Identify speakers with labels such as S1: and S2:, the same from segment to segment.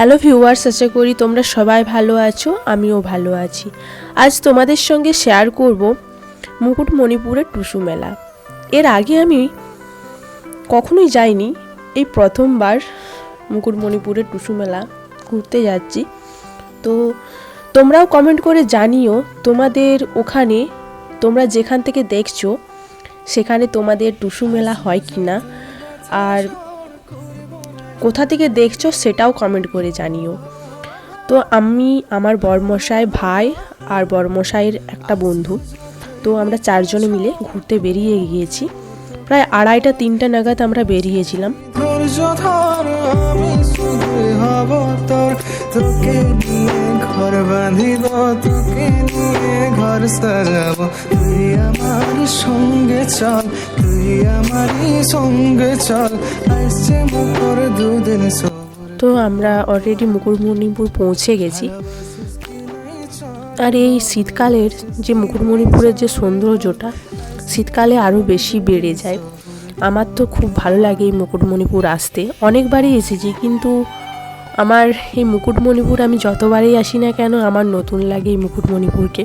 S1: Hello viewers, আশা করি তোমরা সবাই ভালো আছো, আমিও ভালো আছি। আজ তোমাদের সঙ্গে শেয়ার করব মুকুটমণিপুরের টুসু মেলা। এর আগে আমি কখনোই যাইনি, এই প্রথমবার মুকুটমণিপুরের টুসু মেলা ঘুরতে যাচ্ছি। তো তোমরাও কমেন্ট করে জানিও, তোমাদের ওখানে তোমরা যেখান থেকে দেখছ, সেখানে তোমাদের টুসু মেলা হয় কি না আর কোথা থেকে দেখছ সেটাও কমেন্ট করে জানিও। তো আমি, আমার বরমশাই ভাই আর বরমশাইয়ের একটা বন্ধু, তো আমরা চারজনে মিলে ঘুরতে বেরিয়ে গিয়েছি। প্রায় আড়াইটা, তিনটা নাগাদ আমরা বেরিয়েছিলাম।
S2: তোকে নিয়ে ঘর বাঁধিব, তোকে নিয়ে ঘর সাজাবো। তুই আমার সঙ্গে চল, তুই আমারই সঙ্গে চল। আসছে মুখর দুদিন
S1: তো আমরা অলরেডি মুকুটমণিপুর পৌঁছে গেছি। আর এই শীতকালের যে মুকুটমণিপুরের যে সৌন্দর্যটা, শীতকালে আরও বেশি বেড়ে যায়। আমার তো খুব ভালো লাগে এই মুকুটমণিপুর আসতে। অনেকবারই এসেছি, কিন্তু আমার এই মুকুটমণিপুর আমি যতবারই আসি না কেন, আমার নতুন লাগে এই মুকুটমণিপুরকে।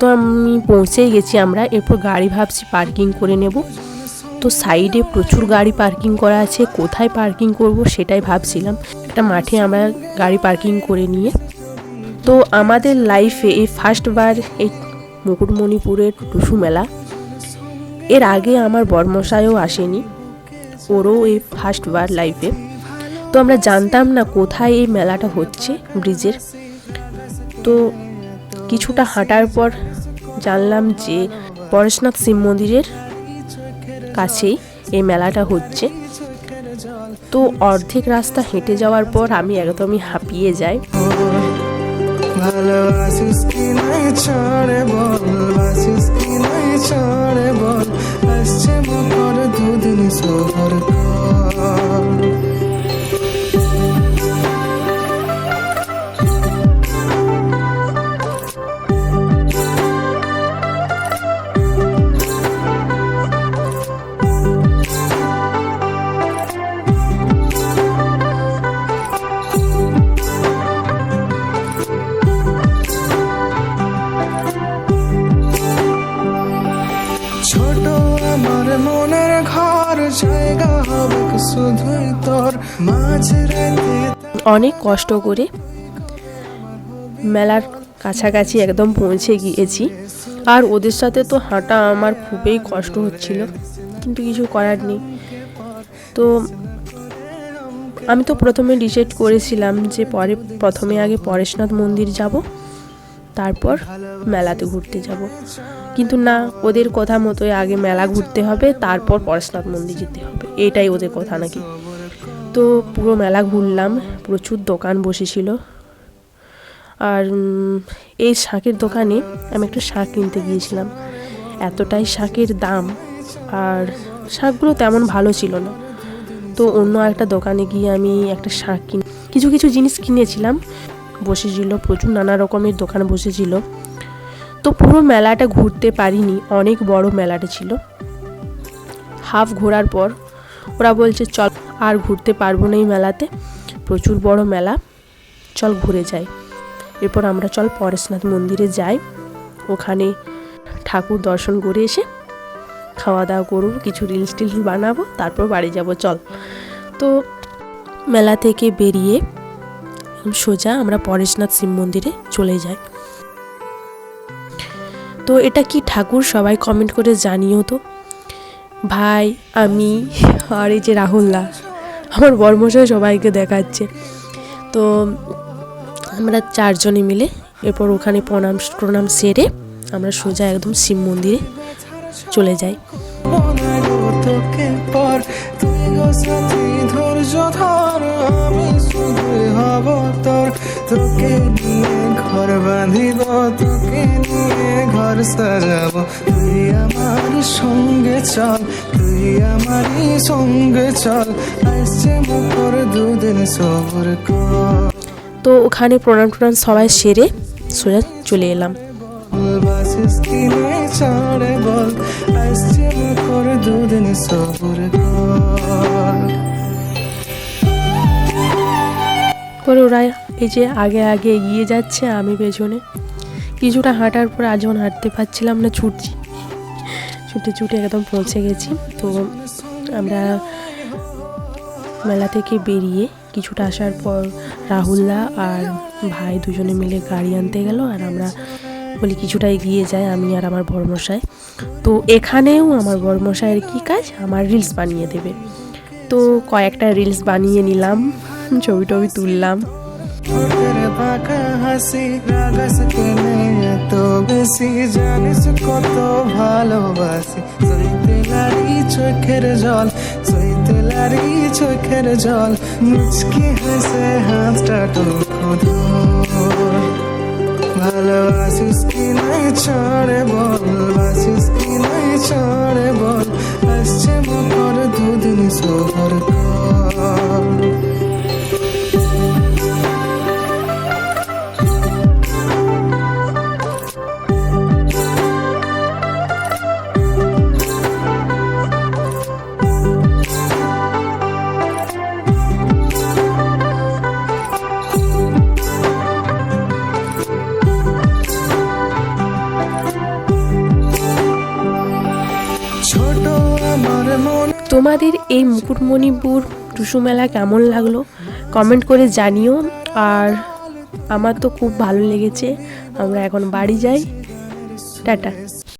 S1: তো আমি পৌঁছেই গেছি আমরা। এরপর গাড়ি ভাবছি পার্কিং করে নেব। তো সাইডে প্রচুর গাড়ি পার্কিং করা আছে। কোথায় পার্কিং করব সেটাই ভাবছিলাম। একটা মাঠে আমরা গাড়ি পার্কিং করে নিয়ে। তো আমাদের লাইফে এই ফার্স্টবার এই মুকুটমণিপুরের টুসু মেলা। এর আগে আমার বর্মশাইও আসেনি। ওরও এই ফার্স্টবার লাইফে তো আমরা জানতাম না কোথায় এই মেলাটা হচ্ছে ব্রিজের তো কিছুটা হাঁটার পর জানলাম যে পরেশনাথ শিব মন্দিরের কাছেই এই মেলাটা হচ্ছে। তো অর্ধেক রাস্তা হেঁটে যাওয়ার পর আমি একদমই হাঁপিয়ে যাই।
S2: ভালোবাসিস কি নাই
S1: অনেক কষ্ট করে মেলার কাছাকাছি একদম পৌঁছে গিয়েছি। আর ওদের সাথে তো হাঁটা আমার খুবই কষ্ট হচ্ছিল, কিন্তু কিছু করার নেই। তো আমি তো প্রথমে ডিসাইড করেছিলাম যে পরে, প্রথমে আগে পরেশনাথ মন্দির যাব। তারপর মেলাতে ঘুরতে যাব। কিন্তু না, ওদের কথা মতোই আগে মেলা ঘুরতে হবে, তারপর পরেশনাথ মন্দির যেতে হবে। এটাই ওদের কথা নাকি। তো পুরো মেলা ঘুরলাম, প্রচুর দোকান বসেছিল। আর এই শাকের দোকানে আমি একটা শাক কিনতে গিয়েছিলাম। এতটাই শাকের দাম, আর শাকগুলো তেমন ভালো ছিল না। তো অন্য একটা দোকানে গিয়ে আমি একটা শাক কিন, কিছু কিছু জিনিস কিনেছিলাম। বসেছিল, প্রচুর নানা রকমের দোকান বসেছিল। তো পুরো মেলাটা ঘুরতে পারিনি, অনেক বড় মেলাটা ছিল। হাফ ঘোরার পর ওরা বলছে, চল, আর ঘুরতে পারব না এই মেলাতে। প্রচুর বড় মেলা, চল ঘুরে যাই। এরপর আমরা চল পরেশনাথ মন্দিরে যাই। ওখানে ঠাকুর দর্শন করে এসে খাওয়া দাওয়া করব, কিছু রিলস টিলস বানাবো, তারপর বাড়ি যাব, চল। তো মেলা থেকে বেরিয়ে সোজা আমরা পরেশনাথ শিব মন্দিরে চলে যাই। তো এটা কি ঠাকুর? সবাই কমেন্ট করে জানিও তো। ভাই, আমি আর এই যে রাহুলদা, আমার বর্মশাই সবাইকে দেখাচ্ছে। তো আমরা চারজনে মিলে এরপর ওখানে প্রণাম প্রণাম সেরে আমরা সোজা একদম শিব মন্দিরে চলে যাই।
S2: তোকে পর তুই গো সাথী ধৈর্য ধর আমি শুধুই হব তোর। তোকে নিয়ে ঘর বাঁধিব তোকে নিয়ে ঘর সাজাবো। তুই আমার সঙ্গে চল তুই আমারই সঙ্গে চল। আসছে মুখর দুদিন সবর কর।
S1: তো ওখানে প্রণাম টনাম সবাই সেরে সোজা চলে এলাম। পরে ওরা এই যে আগে আগে এগিয়ে যাচ্ছে আমি পেছনে। কিছুটা হাঁটার পর আজ যখন হাঁটতে পারছিলাম না ছুটছি। ছুটে ছুটে একদম পৌঁছে গেছি। তো আমরা মেলা থেকে বেরিয়ে কিছুটা আসার পর রাহুলদা আর ভাই দুজনে মিলে গাড়ি আনতে গেল আর আমরা বলি কিছুটা এগিয়ে যায় আমি আর আমার বড়মশাই তো এখানেও আমার বড়মশাইয়ের কী কাজ? আমার রিলস বানিয়ে দেবে। তো কয়েকটা রিলস বানিয়ে নিলাম, ছবি টবি তুললাম।
S2: চোখের জল সইতে চোখের জল, মুচকি হাসে টুকু কি
S1: তোমাদের এই মুকুটমণিপুর টুসু মেলা কেমন লাগল? কমেন্ট করে জানিও। আর আমার তো খুব ভালো লেগেছে। আমরা এখন বাড়ি যাই। টাটা।